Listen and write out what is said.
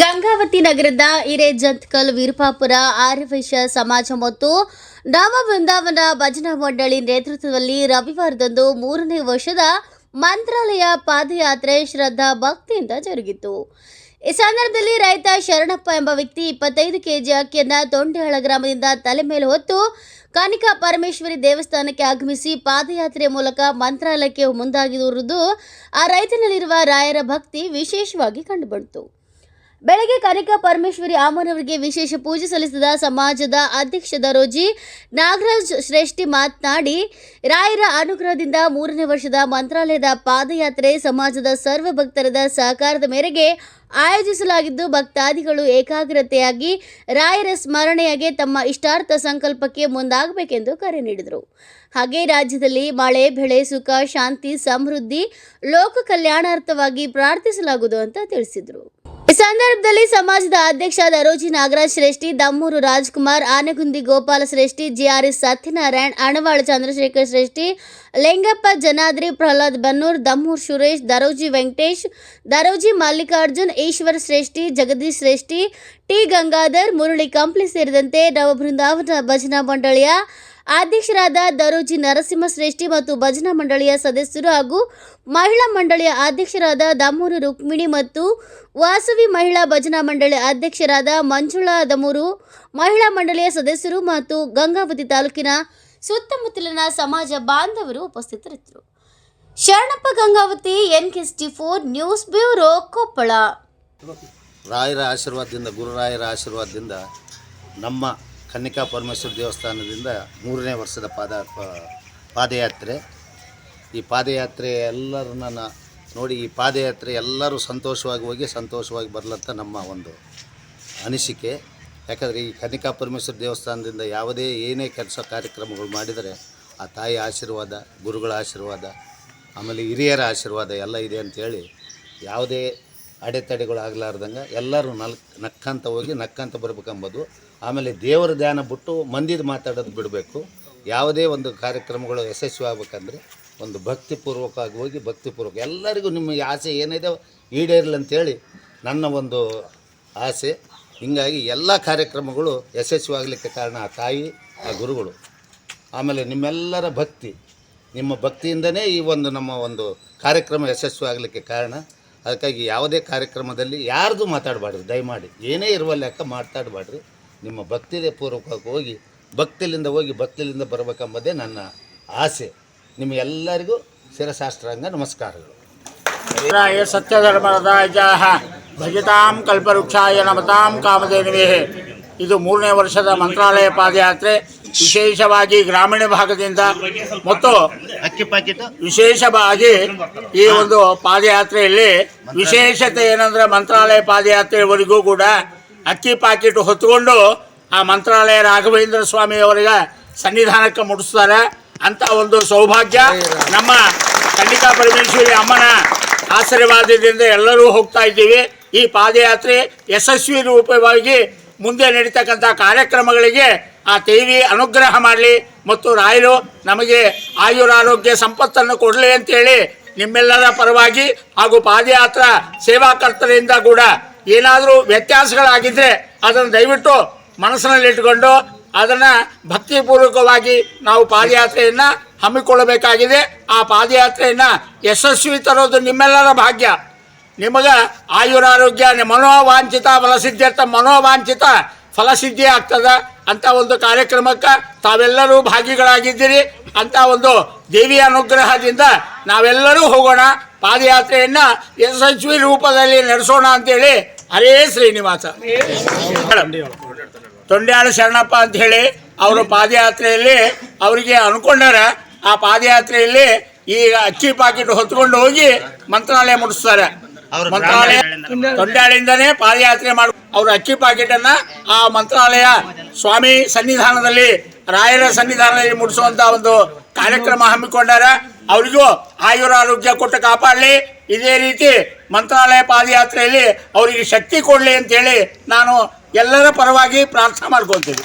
ಗಂಗಾವತಿ ನಗರದ ಹಿರೇಜಂತ್ಕಲ್ ವೀರಪಾಪುರ ಆರ್ಯವೈಶ್ಯ ಸಮಾಜ ಮತ್ತು ನವ ಬೃಂದಾವನ ಭಜನಾ ಮಂಡಳಿ ನೇತೃತ್ವದಲ್ಲಿ ರವಿವಾರದಂದು ಮೂರನೇ ವರ್ಷದ ಮಂತ್ರಾಲಯ ಪಾದಯಾತ್ರೆ ಶ್ರದ್ಧಾ ಭಕ್ತಿಯಿಂದ ಜರುಗಿತು. ಈ ಸಂದರ್ಭದಲ್ಲಿ ರೈತ ಶರಣಪ್ಪ ಎಂಬ ವ್ಯಕ್ತಿ ಇಪ್ಪತ್ತೈದು ಕೆಜಿ ಅಕ್ಕಿಯನ್ನು ತೊಂಡೆಹಳ ಗ್ರಾಮದಿಂದ ತಲೆ ಮೇಲೆ ಹೊತ್ತು ಕನಿಕಾ ಪರಮೇಶ್ವರಿ ದೇವಸ್ಥಾನಕ್ಕೆ ಆಗಮಿಸಿ ಪಾದಯಾತ್ರೆ ಮೂಲಕ ಮಂತ್ರಾಲಯಕ್ಕೆ ಮುಂದಾಗಿರುವುದು ಆ ರೈತನಲ್ಲಿರುವ ರಾಯರ ಭಕ್ತಿ ವಿಶೇಷವಾಗಿ ಕಂಡುಬಂತು. ಬೆಳಗ್ಗೆ ಕನಿಕಾ ಪರಮೇಶ್ವರಿ ಆಮನವರಿಗೆ ವಿಶೇಷ ಪೂಜೆ ಸಲ್ಲಿಸಿದ ಸಮಾಜದ ಅಧ್ಯಕ್ಷ ದರೋಜಿ ನಾಗರಾಜ್ ಶ್ರೇಷ್ಠಿ ಮಾತನಾಡಿ, ರಾಯರ ಅನುಗ್ರಹದಿಂದ ಮೂರನೇ ವರ್ಷದ ಮಂತ್ರಾಲಯದ ಪಾದಯಾತ್ರೆ ಸಮಾಜದ ಸರ್ವ ಭಕ್ತರದ ಸಹಕಾರದ ಮೇರೆಗೆ ಆಯೋಜಿಸಲಾಗಿದ್ದು, ಭಕ್ತಾದಿಗಳು ಏಕಾಗ್ರತೆಯಾಗಿ ರಾಯರ ಸ್ಮರಣೆಯಾಗಿ ತಮ್ಮ ಇಷ್ಟಾರ್ಥ ಸಂಕಲ್ಪಕ್ಕೆ ಮುಂದಾಗಬೇಕೆಂದು ಕರೆ ನೀಡಿದರು. ಹಾಗೆ ರಾಜ್ಯದಲ್ಲಿ ಮಳೆ, ಬೆಳೆ, ಸುಖ, ಶಾಂತಿ, ಸಮೃದ್ಧಿ, ಲೋಕ ಕಲ್ಯಾಣಾರ್ಥವಾಗಿ ಪ್ರಾರ್ಥಿಸಲಾಗುವುದು ಅಂತ ತಿಳಿಸಿದರು. ಈ ಸಂದರ್ಭದಲ್ಲಿ ಸಮಾಜದ ಅಧ್ಯಕ್ಷ ದರೋಜಿ ನಾಗರಾಜ್ ಶ್ರೇಷ್ಠಿ, ದಮ್ಮೂರು ರಾಜ್ಕುಮಾರ್, ಆನೆಗುಂದಿ ಗೋಪಾಲ ಶ್ರೇಷ್ಠಿ, ಜಿಆರ್ಎಸ್ ಸತ್ಯನಾರಾಯಣ್, ಅಣವಾಳ ಚಂದ್ರಶೇಖರ್ ಶ್ರೇಷ್ಠಿ, ಲಿಂಗಪ್ಪ ಜನಾದ್ರಿ, ಪ್ರಹ್ಲಾದ್ ಬನ್ನೂರ್, ದಮ್ಮೂರ್ ಸುರೇಶ್, ದರೋಜಿ ವೆಂಕಟೇಶ್, ದರೋಜಿ ಮಲ್ಲಿಕಾರ್ಜುನ್, ಈಶ್ವರ್ ಶ್ರೇಷ್ಠಿ, ಜಗದೀಶ್ ಶ್ರೇಷ್ಠಿ, ಟಿ ಗಂಗಾಧರ್, ಮುರಳಿ ಕಂಪ್ಲಿ ಸೇರಿದಂತೆ ನವಬೃಂದಾವನ ಭಜನಾ ಮಂಡಳಿಯ ಅಧ್ಯಕ್ಷರಾದ ದರೋಜಿ ನರಸಿಂಹ ಶ್ರೇಷ್ಠಿ ಮತ್ತು ಭಜನಾ ಮಂಡಳಿಯ ಸದಸ್ಯರು ಹಾಗೂ ಮಹಿಳಾ ಮಂಡಳಿಯ ಅಧ್ಯಕ್ಷರಾದ ದಮ್ಮೂರು ರುಕ್ಮಿಣಿ ಮತ್ತು ವಾಸವಿ ಮಹಿಳಾ ಭಜನಾ ಮಂಡಳಿ ಅಧ್ಯಕ್ಷರಾದ ಮಂಜುಳಾ ದಮೂರು, ಮಹಿಳಾ ಮಂಡಳಿಯ ಸದಸ್ಯರು ಮತ್ತು ಗಂಗಾವತಿ ತಾಲೂಕಿನ ಸುತ್ತಮುತ್ತಲಿನ ಸಮಾಜ ಬಾಂಧವರು ಉಪಸ್ಥಿತರಿದ್ದರು. Sharanappa Gangavathi N T four news bureau, Koppal. ರಾಯರ ಆಶೀರ್ವಾದದಿಂದ, ಗುರುರಾಯರ ಆಶೀರ್ವಾದದಿಂದ ನಮ್ಮ ಕನ್ನಿಕಾ ಪರಮೇಶ್ವರ ದೇವಸ್ಥಾನದಿಂದ ಮೂರನೇ ವರ್ಷದ ಪಾದ, ಪಾದಯಾತ್ರೆ. ಈ ಪಾದಯಾತ್ರೆ ಎಲ್ಲರನ್ನ ನೋಡಿ, ಈ ಪಾದಯಾತ್ರೆ ಎಲ್ಲರೂ ಸಂತೋಷವಾಗಿ ಹೋಗಿ ಸಂತೋಷವಾಗಿ ಬರಲಂತ ನಮ್ಮ ಒಂದು ಅನಿಸಿಕೆ. ಯಾಕಂದರೆ ಈ ಕನ್ನಿಕಾ ಪರಮೇಶ್ವರ ದೇವಸ್ಥಾನದಿಂದ ಯಾವುದೇ ಏನೇ ಕೆಲಸ ಕಾರ್ಯಕ್ರಮಗಳು ಮಾಡಿದರೆ ಆ ತಾಯಿ ಆಶೀರ್ವಾದ, ಗುರುಗಳ ಆಶೀರ್ವಾದ, ಆಮೇಲೆ ಹಿರಿಯರ ಆಶೀರ್ವಾದ ಎಲ್ಲ ಇದೆ ಅಂಥೇಳಿ ಯಾವುದೇ ಅಡೆತಡೆಗಳು ಆಗಲಾರ್ದಂಗೆ ಎಲ್ಲರೂ ನಲ್, ನಕ್ಕಂತ ಹೋಗಿ ನಕ್ಕಂತ ಬರ್ಬೇಕಂಬೋದು, ಆಮೇಲೆ ದೇವರ ಧ್ಯಾನ ಬಿಟ್ಟು ಮಂದಿದ ಮಾತಾಡೋದು ಬಿಡಬೇಕು. ಯಾವುದೇ ಒಂದು ಕಾರ್ಯಕ್ರಮಗಳು ಯಶಸ್ವಿ ಆಗ್ಬೇಕಂದ್ರೆ ಒಂದು ಭಕ್ತಿಪೂರ್ವಕವಾಗಿ ಹೋಗಿ ಭಕ್ತಿಪೂರ್ವಕ, ಎಲ್ಲರಿಗೂ ನಿಮ್ಮ ಆಸೆ ಏನಿದೆ ಈಡೇರಲಿ ಅಂತೇಳಿ ನನ್ನ ಒಂದು ಆಸೆ. ಹೀಗಾಗಿ ಎಲ್ಲ ಕಾರ್ಯಕ್ರಮಗಳು ಯಶಸ್ವಿ ಆಗಲಿಕ್ಕೆ ಕಾರಣ ಆ ತಾಯಿ, ಆ ಗುರುಗಳು. ಆಮೇಲೆ ನಿಮ್ಮೆಲ್ಲರ ಭಕ್ತಿ, ನಿಮ್ಮ ಭಕ್ತಿಯಿಂದನೇ ಈ ಒಂದು ನಮ್ಮ ಒಂದು ಕಾರ್ಯಕ್ರಮ ಯಶಸ್ವಿ ಆಗಲಿಕ್ಕೆ ಕಾರಣ. ಅದಕ್ಕಾಗಿ ಯಾವುದೇ ಕಾರ್ಯಕ್ರಮದಲ್ಲಿ ಯಾರ್ದು ಮಾತಾಡಬಾರ್ದು. ದಯಮಾಡಿ ಏನೇ ಇರುವ ಲೆಕ್ಕ ಮಾತಾಡಬಾರ್ದು. ನಿಮ್ಮ ಭಕ್ತಿದೆ ಪೂರ್ವಕವಾಗಿ ಹೋಗಿ, ಭಕ್ತಿಲಿಂದ ಹೋಗಿ, ಭಕ್ತಿಲಿಂದ ಬರಬೇಕೆಂಬುದೇ ನನ್ನ ಆಸೆ. ನಿಮಗೆಲ್ಲರಿಗೂ ಶಿರಶಾಸ್ತ್ರಾಂಗ ನಮಸ್ಕಾರಗಳು. ರಾಯ ಸತ್ಯಧರ್ಮರದಾಜಾಹ ಭಜತಾಂ ಕಲ್ಪವೃಕ್ಷಾಯ ನಮತಾಂ ಕಾಮಧೇನುವೆ. ಇದು ಮೂರನೇ ವರ್ಷದ ಮಂತ್ರಾಲಯ ಪಾದಯಾತ್ರೆ. ವಿಶೇಷವಾಗಿ ಗ್ರಾಮೀಣ ಭಾಗದಿಂದ. ಮತ್ತು ಅಕ್ಕಿ ಪ್ಯಾಕೆಟ್ ವಿಶೇಷವಾಗಿ ಈ ಒಂದು ಪಾದಯಾತ್ರೆಯಲ್ಲಿ ವಿಶೇಷತೆ ಏನಂದ್ರೆ ಮಂತ್ರಾಲಯ ಪಾದಯಾತ್ರೆವರೆಗೂ ಕೂಡ ಅಕ್ಕಿ ಪ್ಯಾಕೆಟ್ ಹೊತ್ತುಕೊಂಡು ಆ ಮಂತ್ರಾಲಯ ರಾಘವೇಂದ್ರ ಸ್ವಾಮಿಯವರಿಗೆ ಸನ್ನಿಧಾನಕ್ಕೆ ಮುಟ್ಟಿಸ್ತಾರೆ. ಅಂತ ಒಂದು ಸೌಭಾಗ್ಯ. ನಮ್ಮ ಕನ್ನಿಕಾ ಪರಮೇಶ್ವರಿ ಅಮ್ಮನ ಆಶೀರ್ವಾದದಿಂದ ಎಲ್ಲರೂ ಹೋಗ್ತಾ ಇದ್ದೀವಿ. ಈ ಪಾದಯಾತ್ರೆ ಯಶಸ್ವಿ ರೂಪವಾಗಿ ಮುಂದೆ ನಡೀತಕ್ಕಂಥ ಕಾರ್ಯಕ್ರಮಗಳಿಗೆ ಆ ದೇವಿ ಅನುಗ್ರಹ ಮಾಡಲಿ. ಮತ್ತು ರಾಯರು ನಮಗೆ ಆಯುರಾರೋಗ್ಯ ಸಂಪತ್ತನ್ನು ಕೊಡಲಿ ಅಂತೇಳಿ ನಿಮ್ಮೆಲ್ಲರ ಪರವಾಗಿ ಹಾಗೂ ಪಾದಯಾತ್ರಾ ಸೇವಾಕರ್ತರಿಂದ ಕೂಡ ಏನಾದರೂ ವ್ಯತ್ಯಾಸಗಳಾಗಿದ್ದರೆ ಅದನ್ನು ದಯವಿಟ್ಟು ಮನಸ್ಸಿನಲ್ಲಿಟ್ಟುಕೊಂಡು ಅದನ್ನು ಭಕ್ತಿಪೂರ್ವಕವಾಗಿ ನಾವು ಪಾದಯಾತ್ರೆಯನ್ನು ಹಮ್ಮಿಕೊಳ್ಳಬೇಕಾಗಿದೆ. ಆ ಪಾದಯಾತ್ರೆಯನ್ನು ಯಶಸ್ವಿ ತರೋದು ನಿಮ್ಮೆಲ್ಲರ ಭಾಗ್ಯ. ನಿಮಗೆ ಆಯುರಾರೋಗ್ಯ ಮನೋವಾಂಛಿತ ಅಂತ ಮನೋವಾಂಛಿತ ಫಲಸಿದ್ಧಿ ಆಗ್ತದೆ ಅಂತ ಒಂದು ಕಾರ್ಯಕ್ರಮಕ್ಕೆ ತಾವೆಲ್ಲರೂ ಭಾಗಿಗಳಾಗಿದ್ದೀರಿ ಅಂತ ಒಂದು ದೇವಿಯ ಅನುಗ್ರಹದಿಂದ ನಾವೆಲ್ಲರೂ ಹೋಗೋಣ. ಪಾದಯಾತ್ರೆಯನ್ನು ಯಶಸ್ವಿ ರೂಪದಲ್ಲಿ ನಡೆಸೋಣ ಅಂತೇಳಿ ಹರೇ ಶ್ರೀನಿವಾಸ. ತೊಂಡ್ಯಾಳ ಶರಣಪ್ಪ ಅಂತ ಹೇಳಿ ಅವರು ಪಾದಯಾತ್ರೆಯಲ್ಲಿ ಅವರಿಗೆ ಅನ್ಕೊಂಡಾರ. ಆ ಪಾದಯಾತ್ರೆಯಲ್ಲಿ ಈಗ ಅಕ್ಕಿ ಪಾಕಿಟ್ ಹೊತ್ಕೊಂಡು ಹೋಗಿ ಮಂತ್ರಾಲಯ ಮುಟ್ಟಿಸ್ತಾರೆ ಅವ್ರ ಮಂತ್ರಾಲಯ ತೊಂಡಾಳಿಂದನೇ ಪಾದಯಾತ್ರೆ ಮಾಡ ಅವರು ಅಕ್ಕಿ ಪಾಕೆಟ್ ಅನ್ನ ಆ ಮಂತ್ರಾಲಯ ಸ್ವಾಮಿ ಸನ್ನಿಧಾನದಲ್ಲಿ ರಾಯರ ಸನ್ನಿಧಾನದಲ್ಲಿ ಮುಡಿಸುವಂತ ಒಂದು ಕಾರ್ಯಕ್ರಮ ಹಮ್ಮಿಕೊಂಡಾರ ಅವರಿಗೂ ಆಯುರ ಆರೋಗ್ಯ ಕೊಟ್ಟು ಕಾಪಾಡಲಿ. ಇದೇ ರೀತಿ ಮಂತ್ರಾಲಯ ಪಾದಯಾತ್ರೆಯಲ್ಲಿ ಅವರಿಗೆ ಶಕ್ತಿ ಕೊಡಲಿ ಅಂತೇಳಿ ನಾನು ಎಲ್ಲರ ಪರವಾಗಿ ಪ್ರಾರ್ಥನೆ ಮಾಡ್ಕೊತೀನಿ